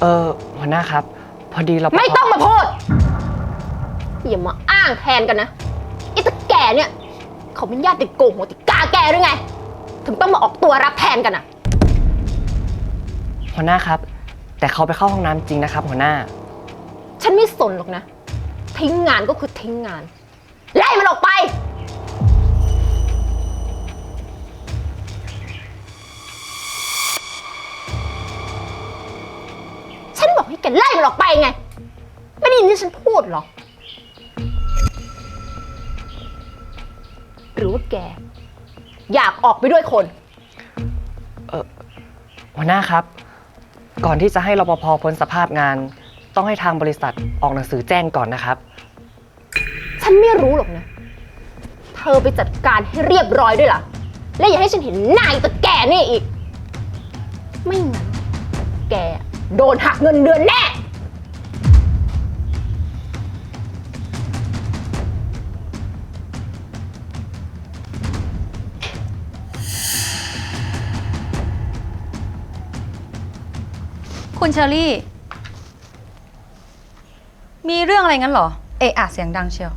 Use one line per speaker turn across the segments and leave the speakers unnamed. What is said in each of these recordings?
เออหัวหน้าครับ พอดีเรา
ไม่ต้องมาพูดอย่ามาอ้างแทนกันนะไอ้ตะแก่เนี่ย เขาเป็นญาติโกงหัวติกาแกหรือไง ถึงต้องมาออกตัวรับแทนกันอะ
หัวหน้าครับ แต่เขาไปเข้าห้องน้ำจริงนะครับ หัวหน้า
ฉันไม่สนหรอกนะ ทิ้งงานก็คือทิ้งงาน ไล่มันออกไป ฉันบอกให้แกไล่มันออกไปไง ไม่ได้ยินที่ฉันพูดหรอหรือว่าแก อยากออกไปด้วยคน
หัวหน้าครับ ก่อนที่จะให้รปภพ้นสภาพงาน ต้องให้ทางบริษัทออกหนังสือแจ้งก่อนนะครับ
ฉันไม่รู้หรอกนะ เธอไปจัดการให้เรียบร้อยด้วยล่ะ และอย่าให้ฉันเห็นหน้าไอ้ตะแก่นี่อีก ไม่งั้นแก โดนหักเงินเดือนแน่
คุณเชอรี่ มีเรื่องอะไรงั้นเหรอ เอะอะเสียงดังเชียว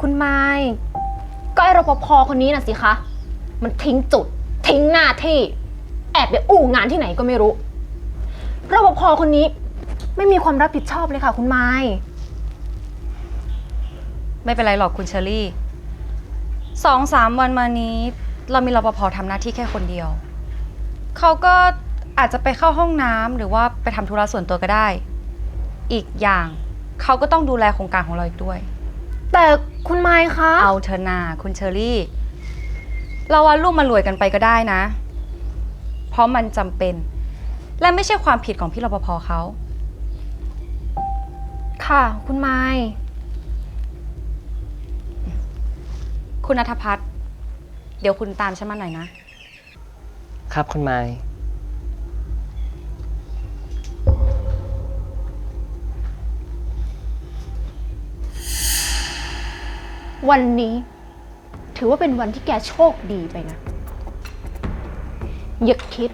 คุณไม้ก็ไอ้รปภคนนี้น่ะสิคะ มันทิ้งจุด ทิ้งหน้าที่ แอบไปอู่งานที่ไหนก็ไม่รู้ รปภคนนี้ ไม่มีความรับผิดชอบเลยค่ะคุณไม้
ไม่เป็นไรหรอกคุณเชอรี่สองสามวันมานี้ เรามีรปภทำหน้าที่แค่คนเดียว เขาก็อาจจะไปเข้าห้องน้ำหรือว่าไปทำธุระส่วนตัวก็ได้ อีกอย่างเขาก็ต้องดูแลโครงการของเราอีกด้วย
แต่คุณไม้คะ
เอาเธอนาคุณเชอรี่ เราว่าลูกมันรวยกันไปก็ได้นะ เพราะมันจำเป็น และไม่ใช่ความผิดของพี่รปภเขา
ค่ะ คุณไม้
คุณนัทพัฒน์เดี๋ยวคุณตามฉันมาหน่อยนะ
ครับคุณไม้
วันนี้ ถือว่าเป็นวันที่แกโชคดีไปนะอย่าคิด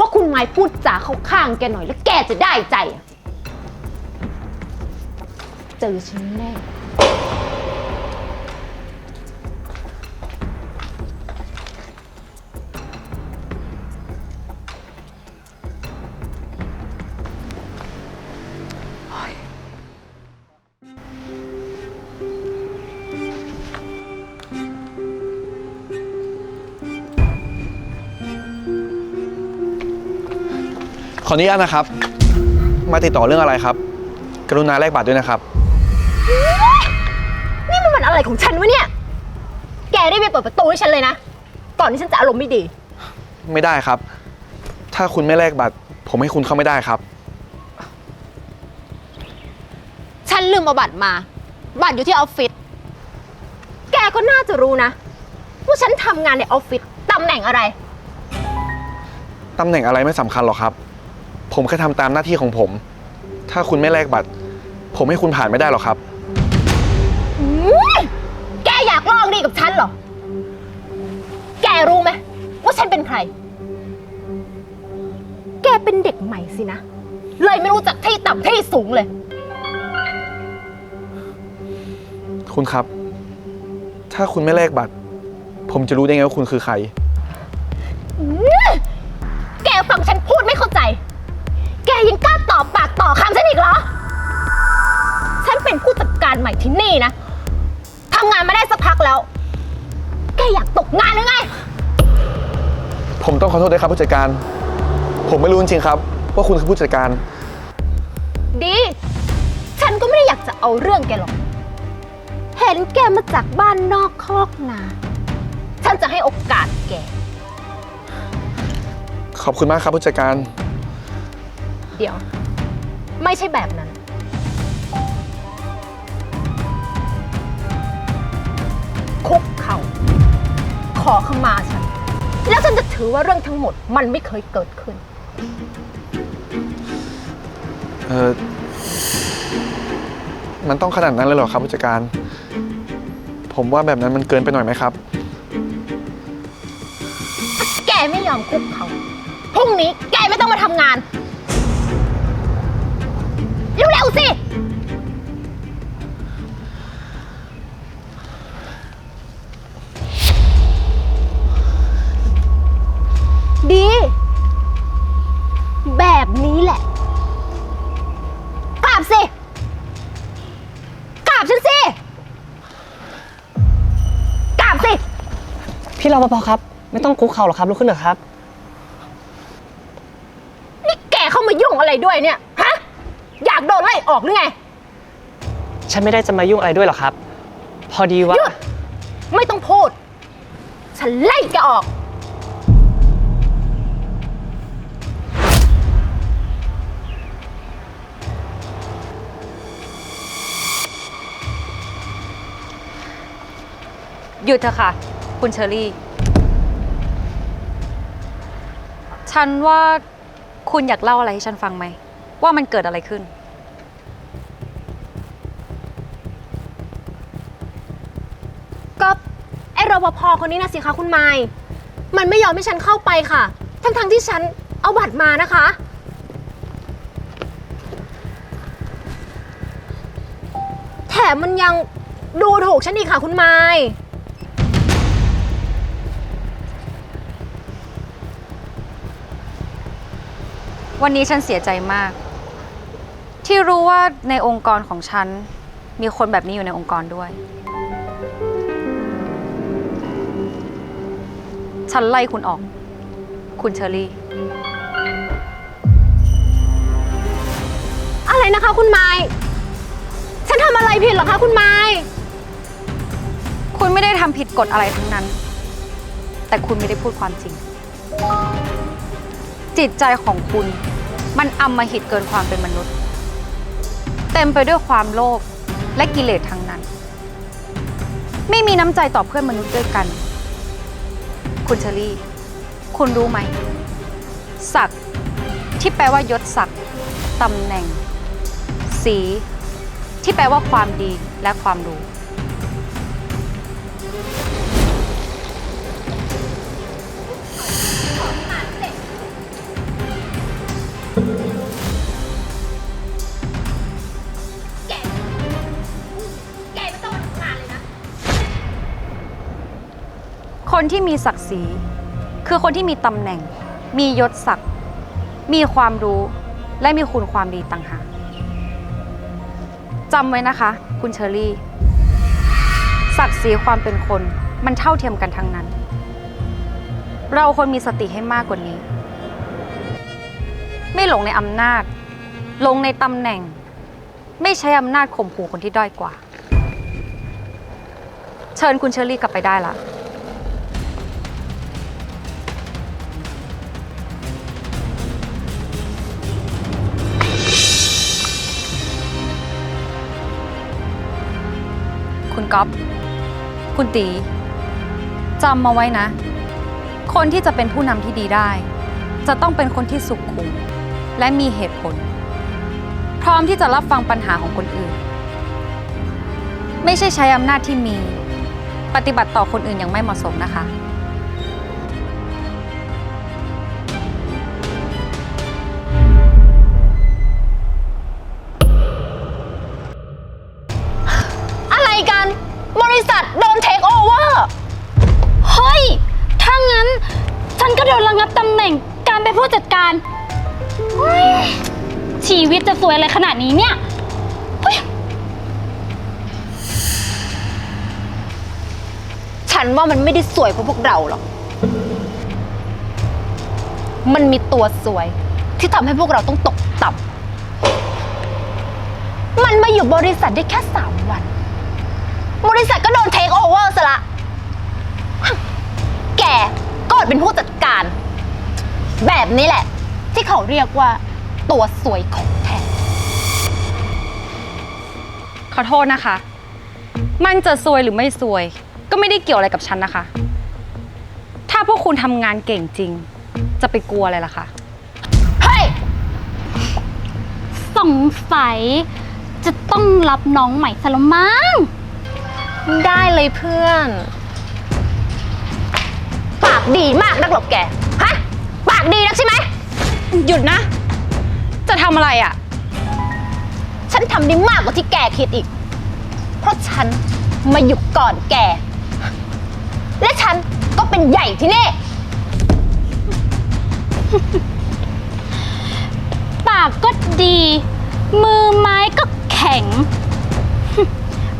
ว่าคุณไม้พูดจาเข้าข้างแกหน่อยแล้วแกจะได้ใจอะเจอฉันแน่
ออนุญาตนะครับ มาติดต่อเรื่องอะไรครับ กรุณาแลกบัตรด้วยนะครับ
นี่มันวันอะไรของฉันวะเนี่ย แกได้ไปเปิดประตูให้ฉันเลยนะ ก่อนที่ฉันจะอารมณ์ไม่ดี
ไม่ได้ครับ ถ้าคุณไม่แลกบัตร ผมให้คุณเข้าไม่ได้ครับ
ฉันลืมเอาบัตรมา บัตรอยู่ที่ออฟฟิศ แกก็น่าจะรู้นะ ว่าฉันทำงานในออฟฟิศตำแหน่งอะไร
ตำแหน่งอะไรไม่สำคัญหรอกครับ ผมแค่ทำตามหน้าที่ของผม ถ้าคุณไม่แลกบัตร ผมให้คุณผ่านไม่ได้หรอกครับ
อืมแกอยากลองดีกับฉันเหรอ แกรู้ไหมว่าฉันเป็นใคร แกเป็นเด็กใหม่สินะ เลยไม่รู้จักที่ต่ำที่สูงเลย
คุณครับ ถ้าคุณไม่แลกบัตร ผมจะรู้ได้ไงว่าคุณคือใคร
อื อคำฉันอีกเหรอ ฉันเป็นผู้จัดการใหม่ที่นี่นะ ทำงานมาได้สักพักแล้ว แกอยากตกงานหรือไง
ผมต้องขอโทษด้วยครับผู้จัดการ ผมไม่รู้จริงๆครับ ว่าคุณคือผู้จัดการ
ดี ฉันก็ไม่ได้อยากจะเอาเรื่องแกหรอก เห็นแกมาจากบ้านนอกคอกนา ฉันจะให้โอกาสแก
ขอบคุณมากครับผู้จัดการ
เดี๋ยว ไม่ใช่แบบนั้น คุกเขา่าขอขมาฉัน แล้วฉันจะถือว่าเรื่องทั้งหมดมันไม่เคยเกิดขึ้น
เออมันต้องขนาดนั้นเลยเหรอครับผู้จัดการ ผมว่าแบบนั้นมันเกินไปหน่อยไหมครับ
แกไม่ยอมคุกเขาพรุ่งนี้แกไม่ต้องมาทำงาน สิ ดี แบบนี้แหละ กราบสิ กราบฉันสิ กราบสิ
พี่รปภครับ ไม่ต้องคุกเข่าหรอกครับลุกขึ้นเถอะครับ
นี่แกเข้ามายุ่งอะไรด้วยเนี่ยฮะ อยากโดนไล่ออกหรือไง
ฉันไม่ได้จะมายุ่งอะไรด้วยหรอกครับ พอดีว่า
หยุด ไม่ต้องพูด ฉันไล่แกออก
หยุดเถอะค่ะ คุณเชอรี่ ฉันว่าคุณอยากเล่าอะไรให้ฉันฟังไหม ว่ามันเกิดอะไรขึ้น
ก็ไอ้รปภคนนี้นะสิคะคุณไมายมันไม่ยอมให้ฉันเข้าไปค่ะ ทั้งๆที่ฉันเอาบัตรมานะคะ แถมมันยังดูถูกฉันอีกค่ะคุณไมาย
วันนี้ฉันเสียใจมาก ที่รู้ว่าในองค์กรของฉัน มีคนแบบนี้อยู่ในองค์กรด้วย ฉันไล่คุณออก คุณเชอรี่
อะไรนะคะคุณไมายฉันทำอะไรผิดเหรอคะคุณไมาย
คุณไม่ได้ทำผิดกฎอะไรทั้งนั้น แต่คุณไม่ได้พูดความจริง จิตใจของคุณมันอำมหิตเกินความเป็นมนุษย์ เต็มไปด้วยความโลภและกิเลสทั้งนั้น ไม่มีน้ำใจต่อเพื่อนมนุษย์ด้วยกัน คุณเชอรี่ คุณรู้ไหมศักดิ์ที่แปลว่ายศศักดิ์ตำแหน่ง สี ที่แปลว่าความดีและความรู้ คนที่มีศักดิ์ศรี คือคนที่มีตำแหน่ง มียศศักดิ์ มีความรู้ และมีคุณความดีต่างหากจำไว้นะคะ คุณเชอรี่ ศักดิ์ศรีความเป็นคนมันเท่าเทียมกันทั้งนั้น เราควรมีสติให้มากกว่านี้ ไม่หลงในอำนาจ ลงในตำแหน่ง ไม่ใช้อำนาจข่มขู่คนที่ด้อยกว่า เชิญคุณเชอรี่กลับไปได้ละ ก๊อฟคุณตีจำมาไว้นะ คนที่จะเป็นผู้นำที่ดีได้ จะต้องเป็นคนที่สุขุม และมีเหตุผล พร้อมที่จะรับฟังปัญหาของคนอื่น ไม่ใช่ใช้อำนาจที่มี ปฏิบัติต่อคนอื่นอย่างไม่เหมาะสมนะคะ
สวยอะไรขนาดนี้เนี่ยเฮ้ย
ฉันว่ามันไม่ได้สวยเพราะพวกเราหรอก มันมีตัวสวยที่ทำให้พวกเราต้องตกต่ำมันมาอยู่บริษัทได้แค่สามวัน บริษัทก็โดนเทคโอเวอร์ซะละ แกก็อดเป็นผู้จัดการ แบบนี้แหละ ที่เขาเรียกว่าตัวสวยของแท้
ขอโทษนะคะ มันจะซวยหรือไม่ซวย ก็ไม่ได้เกี่ยวอะไรกับฉันนะคะ ถ้าพวกคุณทำงานเก่งจริง จะไปกลัวอะไรล่ะคะ
เฮ้ย
สงสัย จะต้องรับน้องใหม่ซะแล้วมั้ง
ได้เลยเพื่อน ปากดีมากนักหรอกแก ฮะ ปากดีนักใช่ไหม
หยุดนะ จะทำอะไรอะ่ะ
ฉันทำได้มากกว่าที่แกคิดอีก เพราะฉันมาอยู่ก่อนแก และฉันก็เป็นใหญ่ที่นี่
ปากก็ดี มือไม้ก็แข็ง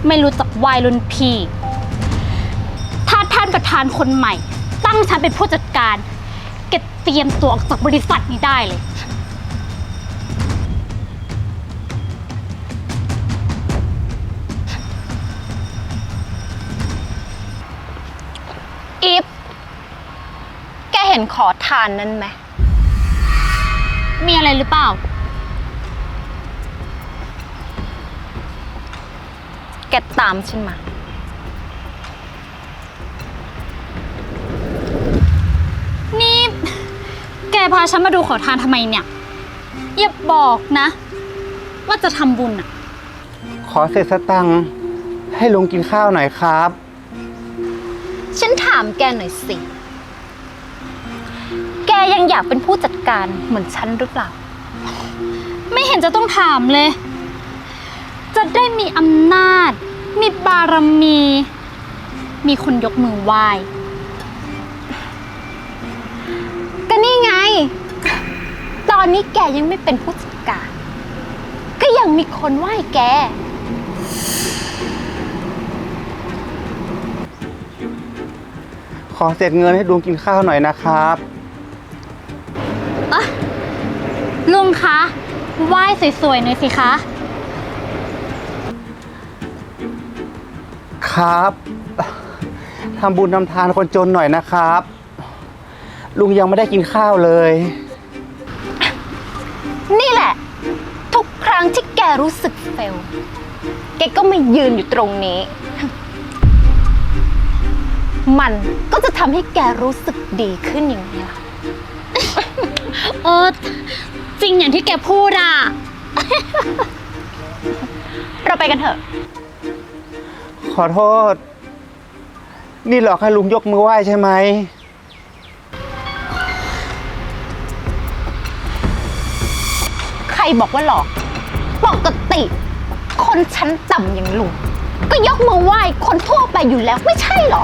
ไม่รู้จักวายรุ่นพี่ ถ้าท่านประธานคนใหม่ ตั้งฉันเป็นผู้จัดการแกเตรียมตัวออกจากบริษัทนี้ได้เลย
แกเห็นขอทานนั้นไหม
มีอะไรหรือเปล่า
แกตามฉันมา
นี่ แกพาฉันมาดูขอทานทำไมเนี่ย อย่าบอกนะ ว่าจะทำบุญอะ
ขอเศษสตังค์ให้ลุงกินข้าวหน่อยครับ
ฉันถามแกหน่อยสิแก ยังอยากเป็นผู้จัดการเหมือนฉันหรือเปล่า
ไม่เห็นจะต้องถามเลย จะได้มีอำนาจ มีบารมี มีคนยกมือไหว้
ก็นี่ไง ตอนนี้แกยังไม่เป็นผู้จัดการ ก็ยังมีคนไหว้แก
ขอเศษเงินให้ลุงกินข้าวหน่อยนะครับ
ลุงคะไหว้สวยๆหน่อยสิคะ
ครับทำบุญทำทานคนจนหน่อยนะครับ ลุงยังไม่ได้กินข้าวเลย
นี่แหละ ทุกครั้งที่แกรู้สึกเฟล แกก็มายืนอยู่ตรงนี้ มันก็จะทำให้แกรู้สึกดีขึ้นอย่างนี้ล่ะ
เออ จริงอย่างที่แกพูดอะ
เราไปกันเถอะ
ขอโทษ นี่หลอกให้ลุงยกมือไหว้ใช่ไหม
ใครบอกว่าหลอก ปกติ คนชั้นต่ำอย่างลุง ก็ยกมือไหว้คนทั่วไปอยู่แล้วไม่ใช่เหรอ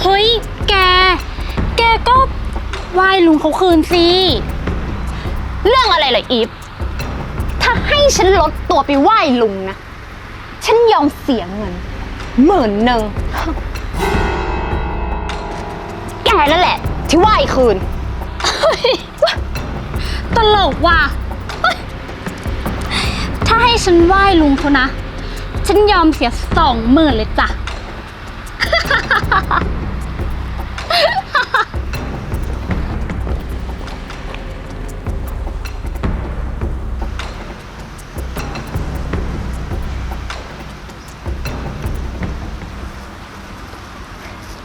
เฮ้ย แก แกก็ ไหว้ลุงเขาคืนสิ
เรื่องอะไรเหรออีฟ ถ้าให้ฉันลดตัวไปไหว้ลุงนะ ฉันยอมเสียเงินหมื่นหนึ่ง แกนั่นแหละ ที่ไหว้คืน
ตลกว่ะ ถ้าให้ฉันไหว้ลุงเขานะ ฉันยอมเสียสองหมื่นเลยจ้ะ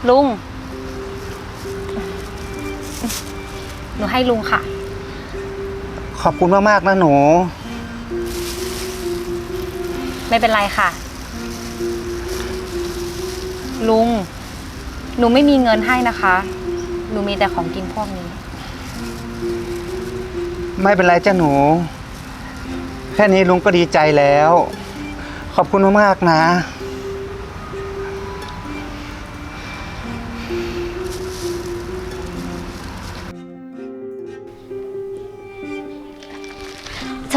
ลุง หนูให้ลุงค่ะ
ขอบคุณมากๆนะหนู
ไม่เป็นไรค่ะ ลุง หนูไม่มีเงินให้นะคะ หนูมีแต่ของกินพวกนี้
ไม่เป็นไรจ้าหนู แค่นี้ลุงก็ดีใจแล้ว ขอบคุณมากๆนะ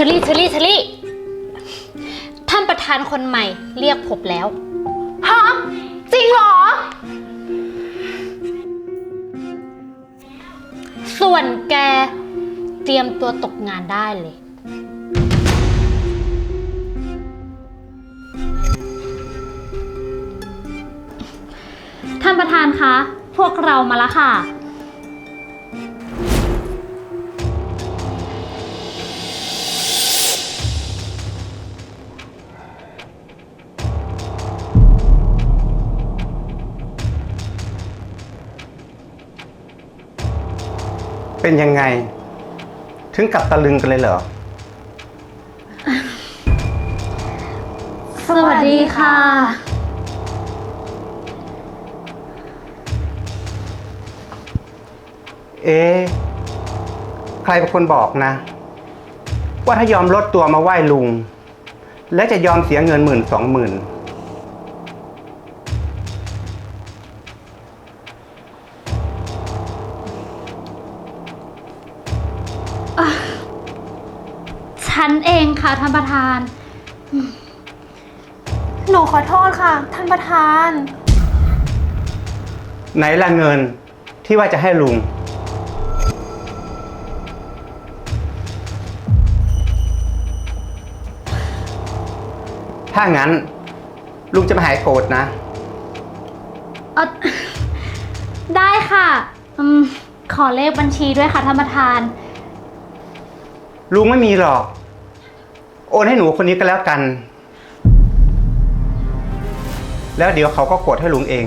อรี่เชอรี่เชอรี่ ท่านประธานคนใหม่เรียกผมแล้ว
ฮะ จริงเหรอ
ส่วนแกเตรียมตัวตกงานได้เลย ท่านประธานคะ พวกเรามาแล้วค่ะ
เป็นยังไง ถึงกับตะลึงกันเลยเหรอ
สวัสดีค่ะ
เอ๊ะใครเป็นคนบอกนะ ว่าถ้ายอมลดตัวมาไหว้ลุง และจะยอมเสียเงินหมื่นสองหมื่น
ฉัน
ขอโทษค่ะ ท่านประธาน
ไหนละเงินที่ว่าจะให้ลุง ถ้างั้น ลุงจะไม่หายโกรธนะ
เออได้ค่ะอืมขอเลขบัญชีด้วยค่ะท่านประธาน
ลุงไม่มีหรอก โอนให้หนูคนนี้ก็แล้วกัน แล้วเดี๋ยวเขาก็กดให้ลุงเอง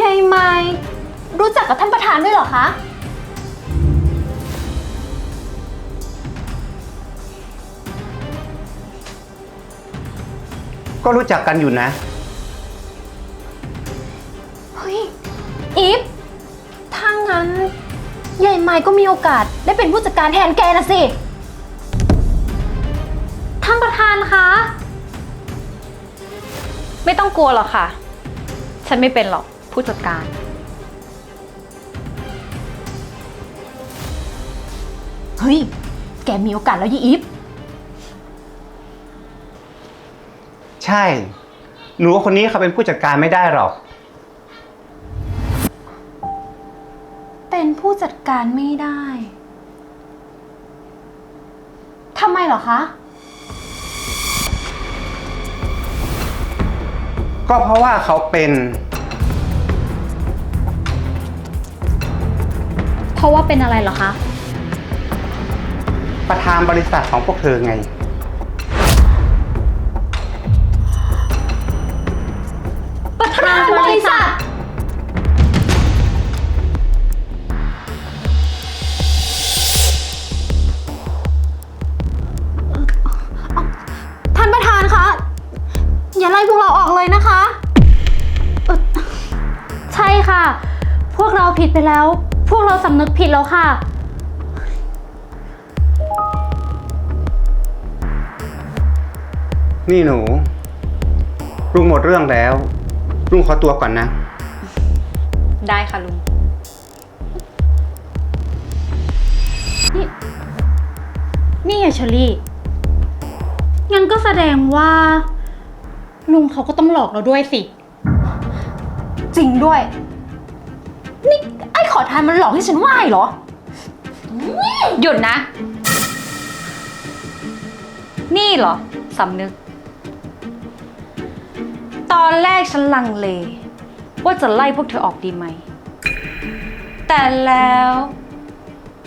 ยายไม้รู้จักกับท่านประธานด้วยเหรอคะ
ก็รู้จักกันอยู่นะ
เฮ้ย อีฟถ้างั้น ยายไม้ก็มีโอกาสได้เป็นผู้จัดการแทนแกนะสิ
ท่านประธานคะ
ไม่ต้องกลัวหรอกค่ะ ฉันไม่เป็นหรอกผู้จัดการ
เฮ้ย แกมีโอกาสแล้วยี่อีฟ
ใช่ หนูคนนี้เขาเป็นผู้จัดการไม่ได้หรอก
เป็นผู้จัดการไม่ได้ทำไมเหรอคะ
ก็เพราะว่าเขาเป็น
เพราะว่าเป็นอะไรเหรอคะ
ประธานบริษัทของพวกเธอไง
ผิดไปแล้ว พวกเราสำนึกผิดแล้วค่ะ
นี่หนูลุงหมดเรื่องแล้วลุงขอตัวก่อนนะ
ได้ค่ะลุง
นี่ไงเชอรี่ งั้นก็แสดงว่า ลุงเขาก็ต้องหลอกเราด้วยสิ
จริงด้วย นี่ไอ้ขอทานมันหลอกให้ฉันไหว้เหรอ
หยุดนะ นี่เหรอสำนึก ตอนแรกฉันลังเล ว่าจะไล่พวกเธอออกดีไหม แต่แล้ว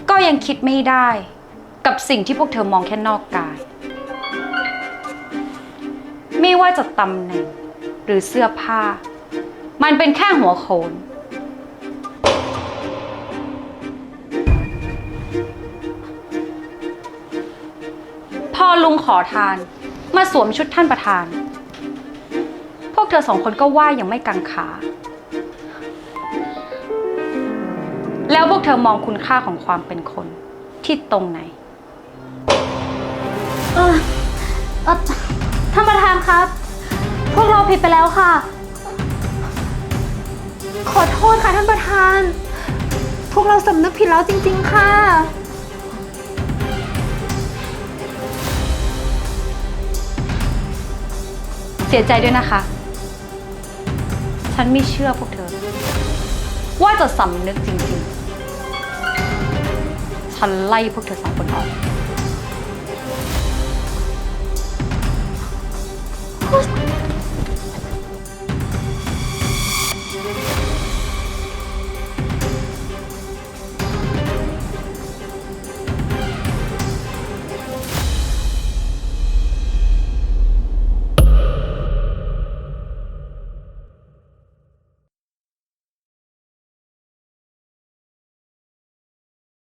ก็ยังคิดไม่ได้กับสิ่งที่พวกเธอมองแค่นอกกาย ไม่ว่าจะตำแหน่งหรือเสื้อผ้า มันเป็นแค่หัวโขน ลุงขอทาน มาสวมชุดท่านประธาน พวกเธอสองคนก็ไหว้อย่างไม่กังขา แล้วพวกเธอมองคุณค่าของความเป็นคนที่ตรงไหน
เออเออท่านประธานครับ พวกเราผิดไปแล้วค่ะ
ขอโทษค่ะท่านประธาน พวกเราสำนึกผิดแล้วจริง ๆ ค่ะ
เสียใจด้วยนะคะ ฉันไม่เชื่อพวกเธอ ว่าจะสำนึกจริงๆ ฉันไล่พวกเธอสองคนออก